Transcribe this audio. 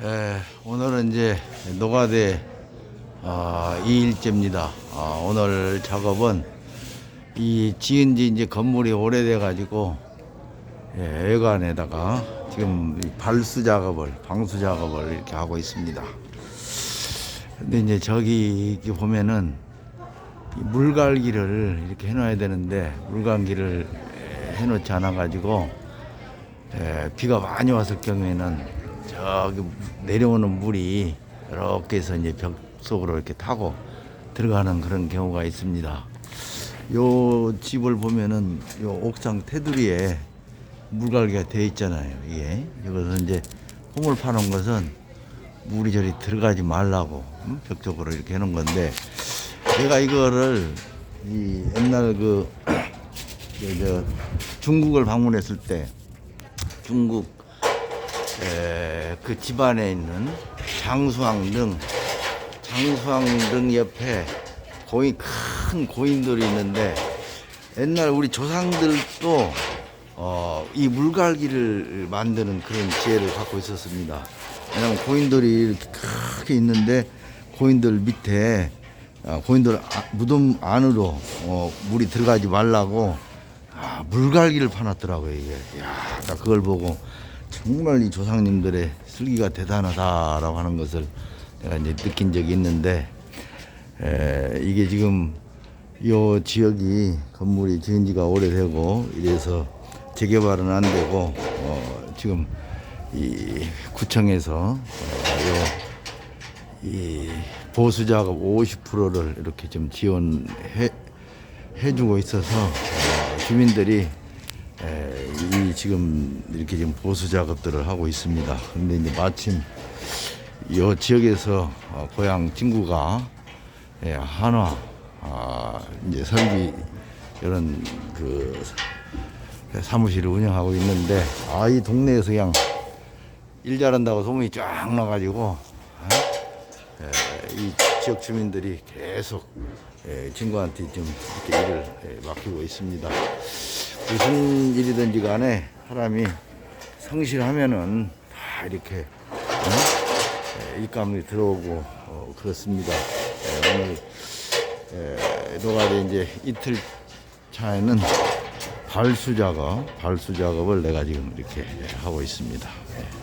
에, 오늘은 이제 노가대 아, 2일째입니다. 아, 오늘 작업은 이 지은 지 이제 건물이 오래돼 가지고 예, 외관에다가 지금 이 발수 작업을 방수 작업을 이렇게 하고 있습니다. 근데 이제 저기 보면은 이 물갈기를 이렇게 해놔야 되는데 물갈기를 에, 해놓지 않아 가지고 예, 비가 많이 왔을 경우에는 저기 내려오는 물이 이렇게 해서 이제 벽 속으로 이렇게 타고 들어가는 그런 경우가 있습니다. 요 집을 보면은 요 옥상 테두리에 물갈기가 되어 있잖아요. 이게 이것은 이제 홈을 파는 것은 물이 저리 들어가지 말라고 음? 벽 쪽으로 이렇게 해놓은 건데 제가 이거를 이 옛날 그 저, 저 중국을 방문했을 때 중국 에, 그 집안에 있는 장수왕릉 장수왕릉 옆에 고인 큰 고인들이 있는데 옛날 우리 조상들도 어, 이 물갈기를 만드는 그런 지혜를 갖고 있었습니다. 왜냐하면 고인들이 이렇게 크게 있는데 고인들 밑에 아, 고인들 아- 무덤 안으로 어, 물이 들어가지 말라고 아, 물갈기를 파놨더라고요 이게. 야, 나 그걸 보고 정말 이 조상님들의 슬기가 대단하다라고 하는 것을 내가 이제 느낀 적이 있는데 에, 이게 지금 이 지역이 건물이 지은 지가 오래되고 이래서 재개발은 안 되고 어, 지금 이 구청에서 어, 이 보수 작업 50%를 이렇게 좀 지원해 해주고 있어서 어, 주민들이 에, 이 지금 이렇게 지금 보수 작업들을 하고 있습니다. 근데 이제 마침 이 지역에서 어, 고향 친구가 예, 한화 아, 이제 설비 이런 그 사무실을 운영하고 있는데 아 이 동네에서 그냥 일 잘한다고 소문이 쫙 나가지고 이 지역 주민들이 계속 에, 친구한테 좀 이렇게 일을 에, 맡기고 있습니다. 무슨 일이든지 간에 사람이 성실하면은 다 이렇게 어? 에, 일감이 들어오고 어, 그렇습니다. 에, 오늘 에, 노가리 이제 이틀 차에는 발수 작업, 발수 작업을 내가 지금 이렇게 하고 있습니다. 예.